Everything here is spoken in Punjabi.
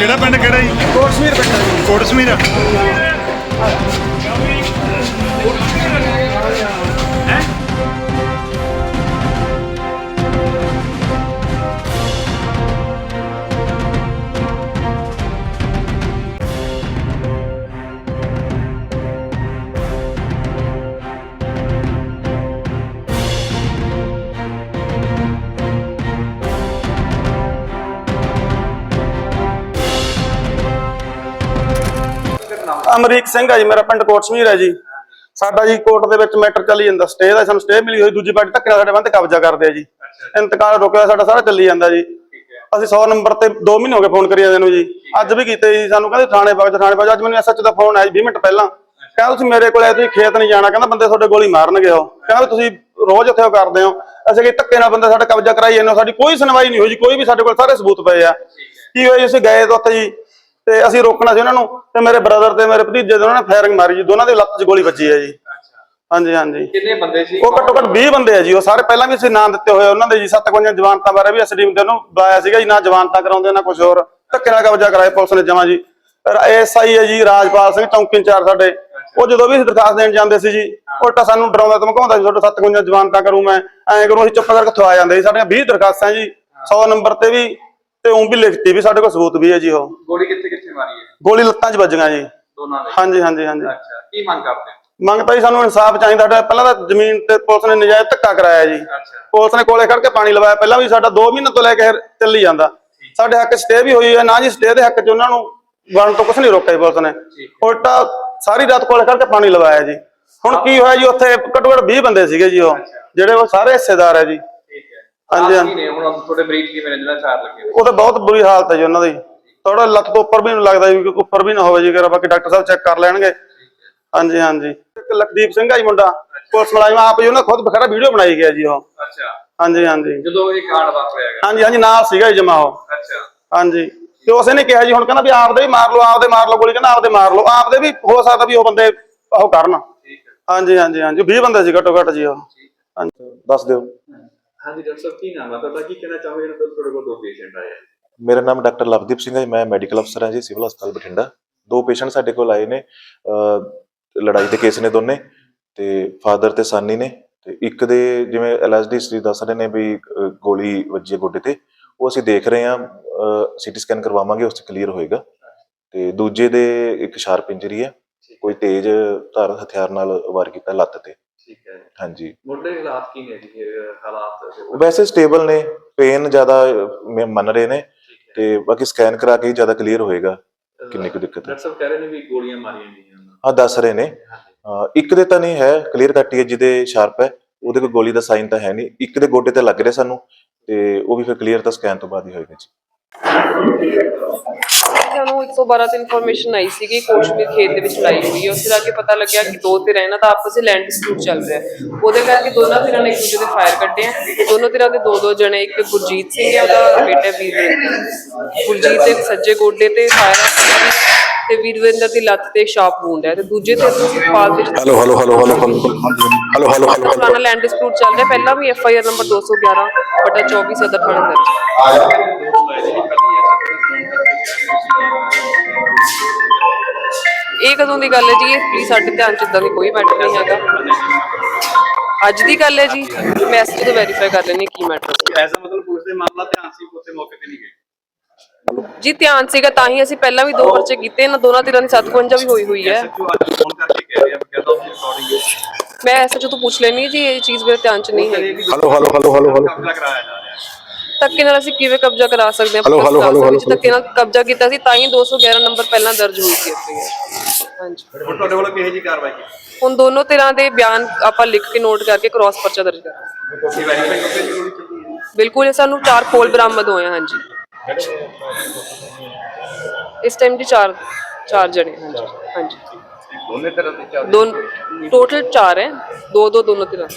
ਕਿਹੜਾ ਪਿੰਡ ਕਿਹੜਾ ਜੀ? ਕੋਟਸ਼ਮੀਰ ਪਿੰਡ ਹੈ ਅਮਰੀਕ ਸਿੰਘ ਹੈ ਜੀ, ਮੇਰਾ ਪਿੰਡ ਕੋਟਸ਼ਮੀਰ ਹੈ ਜੀ। ਸਾਡਾ ਜੀ ਕੋਰਟ ਦੇ ਵਿੱਚ ਮੈਟਰ ਚੱਲੀ ਜਾਂਦਾ, ਸਟੇ ਦਾ ਸਾਨੂੰ ਸਟੇ ਮਿਲੀ ਹੋਈ, ਦੂਜੀ ਪਾਰਟੀ ਧੱਕੇ ਨਾਲ ਸਾਡੇ ਬੰਦ ਕਬਜ਼ਾ ਕਰਦੇ ਆ ਜੀ। ਇੰਤਕਾਲ ਰੁਕਿਆ, ਸਾਡਾ ਸਾਰਾ ਚੱਲੀ ਜਾਂਦਾ ਜੀ। ਅਸੀਂ 100 ਨੰਬਰ ਤੇ 2 ਮਹੀਨੇ ਹੋ ਗਏ ਫੋਨ ਕਰੀ ਜਾਂਦੇ ਨੂੰ ਜੀ। ਅੱਜ ਵੀ ਕੀਤੇ ਜੀ, ਸਾਨੂੰ ਕਹਿੰਦੇ ਥਾਣੇ ਬਾਗ ਥਾਣੇ ਬਾਗ ਅੱਜ ਮੈਨੂੰ ਐਸਐਚ ਦਾ ਫੋਨ ਆਇਆ ਜੀ 20 ਮਿੰਟ ਪਹਿਲਾਂ। ਕਹਿੰਦਾ ਤੁਸੀਂ ਮੇਰੇ ਕੋਲ ਆਏ, ਤੁਸੀਂ ਖੇਤ ਨਹੀਂ ਜਾਣਾ। ਕਹਿੰਦਾ ਬੰਦੇ ਤੁਹਾਡੇ ਗੋਲੀ ਮਾਰਨਗੇ ਉਹ। ਕਹਿੰਦਾ ਤੁਸੀਂ ਰੋਜ਼ ਉੱਥੇ ਉਹ ਕਰਦੇ ਹੋ। ਅਸੀਂ ਕਿ ਧੱਕੇ ਨਾਲ ਬੰਦੇ ਸਾਡਾ ਕਬਜ਼ਾ ਕਰਾਈ ਜਾਂਦੇ ਹੋ, ਸਾਡੀ ਕੋਈ ਸੁਣਵਾਈ ਨਹੀਂ ਹੋਈ ਜੀ, ਕੋਈ ਵੀ ਸਾਡੇ ਕੋਲ ਸਾਰੇ ਸਬੂਤ ਪਏ ਆ। ਕੀ ਹੋਇਆ ਜੀ, ਅਸੀਂ ਗਏ ਤਾਂ ਉੱਥੇ ਜੀ ਤੇ ਅਸੀਂ ਰੋਕਣਾ ਸੀ ਉਹਨਾਂ ਨੂੰ ਤੇ ਮੇਰੇ ਬ੍ਰਦਰ ਤੇ ਮੇਰੇ ਭਤੀਜੇ ਦੇ ਉਹਨਾਂ ਨੇ ਫਾਇਰਿੰਗ ਮਾਰੀ ਜੀ ਦੋਨਾਂ ਦੇ ਲੱਤ 'ਚ ਗੋਲੀ ਵੱਜੀ ਹੈ ਜੀ। ਹਾਂਜੀ ਹਾਂਜੀ। ਕਿੰਨੇ ਬੰਦੇ ਸੀ? ਉਹ ਘੱਟੋ ਘੱਟ 20 ਬੰਦੇ ਆ ਜੀ ਉਹ ਸਾਰੇ ਪਹਿਲਾਂ ਵੀ ਅਸੀਂ ਨਾਂ ਦਿੱਤੇ ਹੋਏ ਉਹਨਾਂ ਦੇ ਜੀ 57 ਜਵਾਨਤਾਂ ਬਾਰੇ ਵੀ ਐਸਡੀਐਮ ਤੇ ਉਹਨੂੰ ਬੁਲਾਇਆ ਸੀਗਾ ਜੀ ਨਾ ਜਵਾਨਤਾਂ ਕਰਾਉਂਦੇ ਨਾ ਕੁਝ ਹੋਰ। ਧੱਕੇ ਨਾਲ ਕਬਜ਼ਾ ਕਰਾਇਆ ਪੁਲਿਸ ਨੇ ਜਮਾ ਜੀ। ਐਸਆਈ ਹੈ ਜੀ ਰਾਜਪਾਲ ਸਿੰਘ ਚੌਂਕੀ ਇੰਚਾਰਜ ਸਾਡੇ। ਉਹ ਜਦੋਂ ਵੀ ਅਸੀਂ ਦਰਖਾਸਤ ਦੇਣ ਜਾਂਦੇ ਸੀ ਜੀ ਉਲਟਾ ਸਾਨੂੰ ਡਰਾਉਂਦਾ ਧਮਕਾਉਂਦਾ ਸੀ ਤੁਹਾਡੇ 57 ਜਵਾਨਤਾਂ ਕਰੂ ਮੈਂ ਐਂ ਕਰੂੰ ਅਸੀਂ ਚੁੱਪ ਕਰਕੇ ਥਵਾ ਜਾਂਦੇ ਸੀ ਸਾਡੀਆਂ 20 ਦਰਖਾਸਤਾਂ ਜੀ 100 ਨੰਬਰ ਤੇ ਵੀ ਤੇ ਉਹ ਵੀ ਲਿਖਤੀ ਵੀ ਸਾਡੇ ਕੋਲ ਸਬੂਤ ਵੀ ਹੈ ਜੀ ਉਹ। ਗੋਲੀ ਕਿੱਥੇ ਗੋਲੀ ਲੱਤਾਂ 'ਚ ਵੱਜੀਆਂ ਜੀ। ਦੋਨਾਂ ਦੇ। ਹਾਂਜੀ ਹਾਂਜੀ ਹਾਂਜੀ। ਅੱਛਾ ਕੀ ਮੰਗ ਕਰਦੇ ਹੋ? ਮੰਗ ਤਾਂ ਜੀ ਸਾਨੂੰ ਇਨਸਾਫ ਚਾਹੀਦਾ। ਸਾਡਾ ਪਹਿਲਾਂ ਤਾਂ ਜ਼ਮੀਨ ਤੇ ਪੁਲਿਸ ਨੇ ਨਜਾਇਜ਼ ਧੱਕਾ ਕਰਾਇਆ ਜੀ। ਅੱਛਾ। ਪੁਲਿਸ ਨੇ ਕੋਲੇ ਖੜ ਕੇ ਪਾਣੀ ਲਵਾਇਆ। ਪਹਿਲਾਂ ਵੀ ਸਾਡਾ 2 ਮਹੀਨੇ ਤੋਂ ਲੈ ਕੇ ਚੱਲੀ ਜਾਂਦਾ। ਸਾਡੇ ਹੱਕ ਸਟੇ ਵੀ ਹੋਈ ਹੈ। ਨਾ ਜੀ ਸਟੇ ਦੇ ਹੱਕ 'ਚ ਉਹਨਾਂ ਨੂੰ ਵੜਨ ਤੋਂ ਕੁਝ ਨਹੀਂ ਰੋਕਿਆ ਪੁਲਿਸ ਨੇ। ਉਲਟਾ ਸਾਰੀ ਰਾਤ ਕੋਲੇ ਖੜ ਕੇ ਪਾਣੀ ਲਵਾਇਆ ਜੀ। ਹੁਣ ਕੀ ਹੋਇਆ ਜੀ? ਉੱਥੇ ਘੱਟੋ ਘੱਟ 20 ਬੰਦੇ ਸੀਗੇ ਜੀ ਉਹ। ਜਿਹੜੇ ਉਹ ਸਾਰੇ ਹਿੱਸੇਦਾਰ ਹੈ ਜੀ। ਠੀਕ ਹੈ। ਹਾਂਜੀ, ਹੁਣ ਤੁਹਾਡੇ ਚਾਰ ਲੱਗੇ? ਉਹ ਤਾਂ ਬਹੁਤ ਬੁਰੀ ਹਾਲਤ ਹੈ ਜੀ ਉਹਨਾਂ ਦੀ। ਥੋੜਾ ਲੱਤ ਤੋਂ ਉੱਪਰ ਵੀ ਨੂੰ ਲੱਗਦਾ ਜੀ ਕਿ ਉੱਪਰ ਵੀ ਨਾ ਹੋਵੇ ਜੀ ਕਰ ਬਾਕੀ ਡਾਕਟਰ ਸਾਹਿਬ ਚੈੱਕ ਕਰ ਲੈਣਗੇ। ਹਾਂਜੀ ਹਾਂਜੀ। ਇੱਕ ਲਖਦੀਪ ਸਿੰਘ ਆ ਜੀ ਮੁੰਡਾ ਪੁਲਿਸ ਮੁਲਾਜ਼ਮ ਆਪ ਜੀ ਉਹਨਾਂ ਖੁਦ ਬਖਰਾ ਵੀਡੀਓ ਬਣਾਈ ਗਿਆ ਜੀ ਉਹ। ਅੱਛਾ। ਹਾਂਜੀ ਹਾਂਜੀ। ਜਦੋਂ ਇਹ ਕਾਂਡ ਵਾਪਰਿਆ ਗਿਆ ਹਾਂਜੀ ਹਾਂਜੀ ਨਾਲ ਸੀਗਾ ਜੀ ਜਮਾ ਉਹ। ਅੱਛਾ। ਹਾਂਜੀ। ਤੇ ਉਸੇ ਨੇ ਕਿਹਾ ਜੀ ਹੁਣ ਕਹਿੰਦਾ ਵੀ ਆਪਦੇ ਵੀ ਮਾਰ ਲਓ ਆਪਦੇ ਮਾਰ ਲਓ ਗੋਲੀ ਕਹਿੰਦਾ ਆਪਦੇ ਮਾਰ ਲਓ। ਆਪਦੇ ਵੀ ਹੋ ਸਕਦਾ ਵੀ ਉਹ ਬੰਦੇ ਉਹ ਕਰਨ। ਹੈ। ਹਾਂਜੀ ਹਾਂਜੀ ਹਾਂਜੀ। 20 ਬੰਦੇ ਸੀ ਘੱਟੋ ਘੱਟ ਜੀ ਉਹ। ਹਾਂਜੀ। ਦੱਸ ਦਿਓ। ਹਾਂਜੀ ਡਾਕਟਰ ਸਾਹਿਬ ਕੀ ਨਾਮ ਹੈ ਤੁਹਾਡਾ ਕੀ ਕਹਿਣਾ ਚਾਹੋਗੇ? ਤੋਂ ਤੁਹਾਡੇ ਕੋਲ ਦੋ ਪੇਸ਼ੈਂਟ ਆਏ ਆ। ਮੇਰਾ ਨਾਮ ਡਾਕਟਰ ਲਵਦੀਪ ਸਿੰਘ ਹੈ ਮੈਂ ਮੈਡੀਕਲ ਅਫਸਰ ਹਾਂ ਜੀ ਸਿਵਲ ਹਸਪਤਾਲ ਬਠਿੰਡਾ। ਦੋ ਪੇਸ਼ੈਂਟ ਸਾਡੇ ਕੋਲ ਆਏ ਨੇ ਲੜਾਈ ਦੇ ਕੇਸ ਨੇ ਦੋਨੇ ਤੇ ਫਾਦਰ ਤੇ ਸਾਨੀ ਨੇ ਤੇ ਇੱਕ ਦੇ ਜਿਵੇਂ ਐਲਐਸਡੀ ਸਟਰੀ ਦੱਸ ਰਹੇ ਨੇ ਵੀ ਗੋਲੀ ਵੱਜੀ ਹੈ ਗੋਡੇ ਤੇ ਉਹ ਅਸੀਂ ਦੇਖ ਰਹੇ ਹਾਂ ਸੀਟੀ ਸਕੈਨ ਕਰਵਾਵਾਂਗੇ ਉਸ 'ਚ ਕਲੀਅਰ ਹੋਏਗਾ। ਤੇ ਦੂਜੇ ਦੇ ਇੱਕ ਸ਼ਾਰਪ ਇੰਜਰੀ ਹੈ ਕੋਈ ਤੇਜ਼ ਧਾਰ ਹਥਿਆਰ ਨਾਲ ਵਾਰ ਕੀਤਾ ਲੱਤ ਤੇ। ਠੀਕ ਹੈ। ਹਾਂਜੀ। ਮੁੱਢਲੇ ਹਾਲਾਤ ਕੀ ਨੇ ਜੀ ਹਾਲਾਤ ਵੈਸੇ ਸਟੇਬਲ ਨੇ ਪੇਨ ਜ਼ਿਆਦਾ ਮੰਨ ਰਹੇ ਨੇ ਤੇ ਬਾਕੀ ਸਕੈਨ ਕਰਾ ਕੇ ਹੀ ਜ਼ਿਆਦਾ ਕਲੀਅਰ ਹੋਏਗਾ ਕਿੰਨੀ ਕੁ ਦਿੱਕਤ ਹੈ। ਡਾਕਟਰ ਸਾਹਿਬ ਕਹਿ ਰਹੇ ਨੇ ਵੀ ਗੋਲੀਆਂ ਮਾਰੀਆਂ ਗਈਆਂ ਉਹਨਾਂ ਹਾਂ ਦੱਸ ਰਹੇ ਨੇ। ਅਹ ਇੱਕ ਦੇ ਤਾਂ ਨਹੀਂ ਹੈ ਕਲੀਅਰ ਕੱਟ ਹੀ ਹੈ ਜਿਹਦੇ ਸ਼ਾਰਪ ਹੈ ਉਹਦੇ ਕੋਈ ਗੋਲੀ ਦਾ ਸਾਈਨ ਤਾਂ ਹੈ ਨਹੀਂ। ਇੱਕ ਦੇ ਗੋਡੇ ਤੇ ਲੱਗ ਰਿਹਾ ਸਾਨੂੰ ਤੇ ਉਹ ਵੀ ਫਿਰ ਕਲੀਅਰ ਤਾਂ ਸਕੈਨ ਤੋਂ ਬਾਅਦ ਹੀ ਹੋਏਗਾ ਜੀ। ਸਾਨੂੰ 112 ਤੇ ਇਨਫੋਰਮੇਸ਼ਨ ਆਈ ਸੀ ਕਿ ਕੋਸ਼ਮੀਰ ਖੇਤ ਦੇ ਵਿੱਚ ਲੜਾਈ ਹੋਈ ਹੈ। ਉੱਥੇ ਜਾ ਕੇ ਪਤਾ ਲੱਗਿਆ ਕਿ ਦੋ ਧਿਰਾਂ ਇਹਨਾਂ ਦਾ ਆਪਸ ਵਿੱਚ ਲੈਂਡ ਡਿਸਪਿਊਟ ਚੱਲ ਰਿਹਾ ਹੈ। ਉਹਦੇ ਕਰਕੇ ਦੋਨਾਂ ਧਿਰਾਂ ਨੇ ਇੱਕ ਦੂਜੇ ਦੇ ਫਾਇਰ ਕੱਢੇ ਆ ਦੋਨੋਂ ਧਿਰਾਂ ਦੇ ਦੋ ਦੋ ਜਣੇ ਇੱਕ ਗੁਰਜੀਤ ਸਿੰਘ ਹੈ ਉਹਦਾ ਬੇਟਾ ਵੀਰਵਿੰਦਰ। ਗੁਰਜੀਤ ਦੇ ਸੱਜੇ ਗੋਡੇ ਤੇ ਫਾਇਰ ਤੇ ਵੀਰਵਿੰਦਰ ਦੀ ਲੱਤ ਤੇ ਸ਼ਾਪ ਵੂੰਡ ਹੈ ਤੇ ਦੂਜੇ ਤੇ ਸੁਖਪਾਲ ਦੇ hello hello hello hello hello hello hello ਪੁਰਾਣਾ ਲੈਂਡ ਡਿਸਪਿਊਟ ਚੱਲ ਰਿਹਾ ਪਹਿਲਾਂ ਵੀ ਐਫ ਆਈ ਆਰ ਨੰਬਰ 211 ਬਟਾ 24 ਸਦਰ ਥਾਣੇ ਦਰਜ ਇਹ ਕਦੋਂ ਦੀ ਗੱਲ ਹੈ ਜੀ? ਇਹ ਪਲੀਜ਼ ਸਾਡੇ ਧਿਆਨ ਚ ਇਦਾਂ ਦੀ ਕੋਈ ਮੈਟਰ ਨਹੀਂ ਹੈਗਾ। ਅੱਜ ਦੀ ਗੱਲ ਹੈ ਜੀ। ਮੈਂ ਇਸ ਤੋਂ ਵੈਰੀਫਾਈ ਕਰ ਲੈਣੀ ਕੀ ਮੈਟਰ ਸੀ ਐਸਾ ਮਤਲਬ ਪੁਲਿਸ ਦੇ ਮਾਮਲਾ ਧਿਆਨ ਸੀ ਉੱਥੇ ਮੌਕੇ ਤੇ ਨਹੀਂ ਗਏ? ਜੀ ਧਿਆਨ ਸੀਗਾ ਤਾਂ ਹੀ ਅਸੀਂ ਪਹਿਲਾਂ ਵੀ ਦੋ ਪਰਚੇ ਕੀਤੇ ਇਹਨਾਂ ਦੋਨਾਂ ਧਿਰਾਂ ਦੀ 57 ਵੀ ਹੋਈ ਹੋਈ ਹੈ। ਜੋ ਅੱਜ ਫੋਨ ਕਰਕੇ ਕਹਿ ਰਿਹਾ ਕਿ ਕਹਿੰਦਾ ਉਹਦੀ ਰਿਕਾਰਡਿੰਗ ਹੈ। ਮੈਂ ਐਸੇ ਤੋਂ ਪੁੱਛ ਲੈਣੀ ਜੀ ਇਹ ਚੀਜ਼ ਮੇਰੇ ਧਿਆਨ ਚ ਨਹੀਂ ਹੈਗੀ। Hello hello hello hello hello ਹੈ ਧੱਕੇ ਨਾਲ ਅਸੀਂ ਕਿਵੇਂ ਕਬਜ਼ਾ ਕਰਾ ਸਕਦੇ ਹਾਂ। ਧੱਕੇ ਨਾਲ ਕਬਜ਼ਾ ਕੀਤਾ ਸੀ ਤਾਂ ਹੀ 211 ਨੰਬਰ ਪਹਿਲਾਂ ਦਰਜ ਹੋਈ ਸੀ ਇੱਥੇ ਹਾਂਜੀ। ਹੁਣ ਤੁਹਾਡੇ ਵੱਲੋਂ ਕਿਹੋ ਜੀ ਕਾਰਵਾਈ ਕੀਤੀ? ਹੁਣ ਦੋਨੋਂ ਧਿਰਾਂ ਦੇ ਬਿਆਨ ਆਪਾਂ ਲਿਖ ਕੇ ਨੋਟ ਕਰਕੇ ਕ੍ਰਾਸ ਪਰਚਾ ਦਰਜ ਕਰਾਂਗੇ ਤੁਸੀਂ ਵੈਰੀਫਾਈ ਕਰਦੇ ਜੀ ਗੋਲੀ ਚੱਲੀ ਹੈ ਬਿਲਕੁਲ ਇਹ ਸਾਨੂੰ ਚਾਰ ਖੋਲ ਬਰਾਮਦ ਹੋਏ ਆ, ਹਾਂਜੀ। ਇਸ ਟਾਈਮ ਦੀ ਚਾਰ ਚਾਰ ਜਣੇ ਹਾਂਜੀ ਹਾਂਜੀ। ਦੋਨੇ ਤਰ੍ਹਾਂ ਦੇ ਚੱਲ ਦੋ ਟੋਟਲ ਚਾਰ ਹੈ। ਦੋ ਦੋ ਦੋਨੋਂ ਧਿਰਾਂ